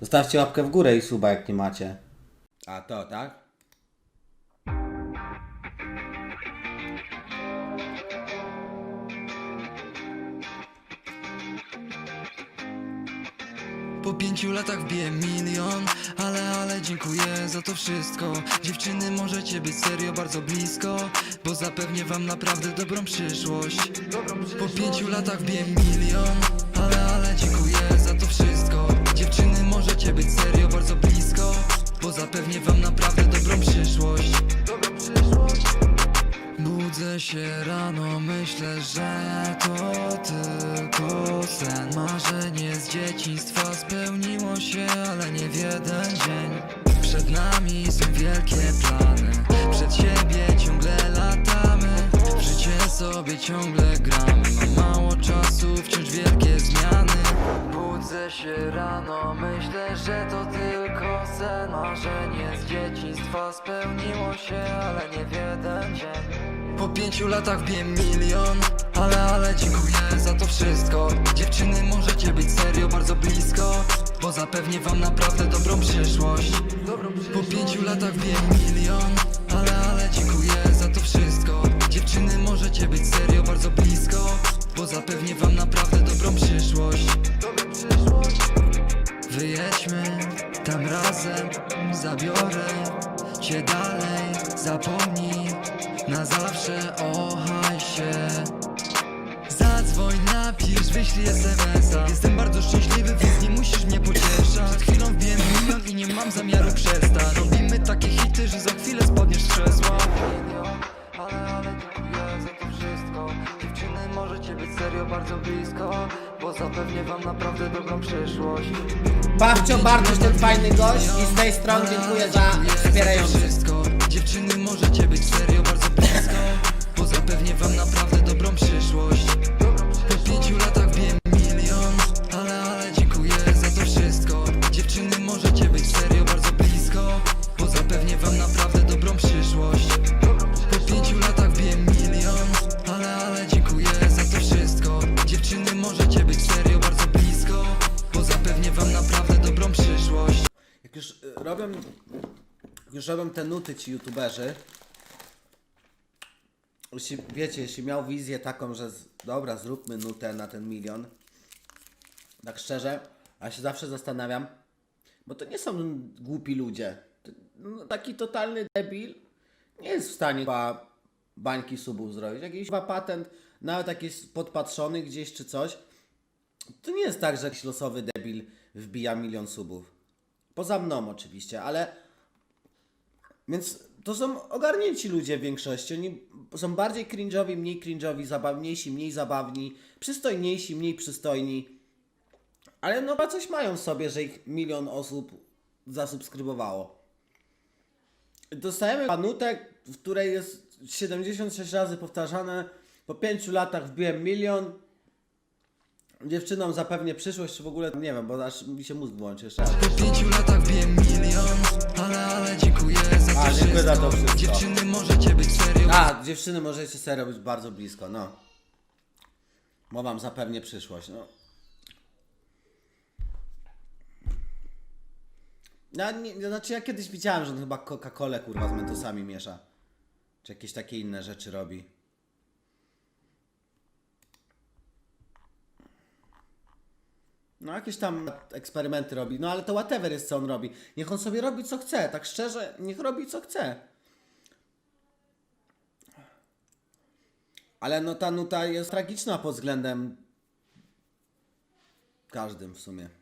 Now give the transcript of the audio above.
Zostawcie łapkę w górę i suba jak nie macie. A to, tak? Po pięciu latach wbiłem milion Ale, ale dziękuję za to wszystko Dziewczyny możecie być serio bardzo blisko Bo zapewnię wam naprawdę dobrą przyszłość Po pięciu latach wbiłem milion Ale, ale dziękuję rano, myślę, że to tylko sen. Marzenie z dzieciństwa spełniło się, ale nie w jeden dzień. Przed nami są wielkie plany. Przed siebie ciągle latamy. W życie sobie ciągle gramy. Mam mało się rano, myślę, że to tylko sen Marzenie z dzieciństwa spełniło się, ale nie w jeden dzień. Po pięciu latach wbiłem milion Ale, ale dziękuję za to wszystko. Dziewczyny możecie być serio bardzo blisko Bo zapewnię wam naprawdę dobrą przyszłość. Po pięciu latach wbiłem milion Wyjedźmy tam razem Zabiorę cię dalej Zapomnij na zawsze o hajsie Zadzwoń, napisz, wyślij smsa Jestem bardzo szczęśliwy, więc nie musisz mnie pocieszać. Przed chwilą wbiłem milion i nie mam zamiaru przestać. Robimy takie hity, że za chwilę spadniesz z krzesła serio bardzo blisko Bo zapewnię wam naprawdę dobrą przyszłość Pawcio Bartosz, ten fajny gość i z tej strony dziękuję za wspierających. Jak już y, robią, już robią te nuty ci youtuberzy, jeśli, wiecie, jeśli miał wizję taką, że z, dobra, zróbmy nutę na ten milion, tak szczerze, a się zawsze zastanawiam, bo to nie są głupi ludzie. No, taki totalny debil nie jest w stanie chyba bańki subów zrobić. Jakiś chyba patent, nawet jakiś podpatrzony gdzieś czy coś, to nie jest tak, że jakiś losowy debil wbija milion subów. Poza mną oczywiście, ale. Więc to są ogarnięci ludzie w większości. Oni są bardziej cringe'owi, mniej cringe'owi, zabawniejsi, mniej zabawni, przystojniejsi, mniej przystojni. Ale no coś mają w sobie, że ich milion osób zasubskrybowało. Dostajemy panutek, w której jest 76 razy powtarzane. Po 5 latach wbiłem milion. Dziewczynom zapewnię przyszłość, czy w ogóle nie wiem, bo aż mi się mózg włączy jeszcze raz. Po pięciu latach wiem milion Ale, ale dziękuję za to A, dziękuję za to wszystko. Dziewczyny możecie być serio A, dziewczyny możecie serio być bardzo blisko, no. Bo wam zapewnię przyszłość, no. Ja, nie, znaczy ja kiedyś widziałem, że on chyba Coca-Colę kurwa z mentosami miesza. Czy jakieś takie inne rzeczy robi. No jakieś tam eksperymenty robi, no ale to whatever jest co on robi. Niech on sobie robi co chce, tak szczerze, niech robi co chce. Ale no ta nuta jest tragiczna pod względem każdym w sumie.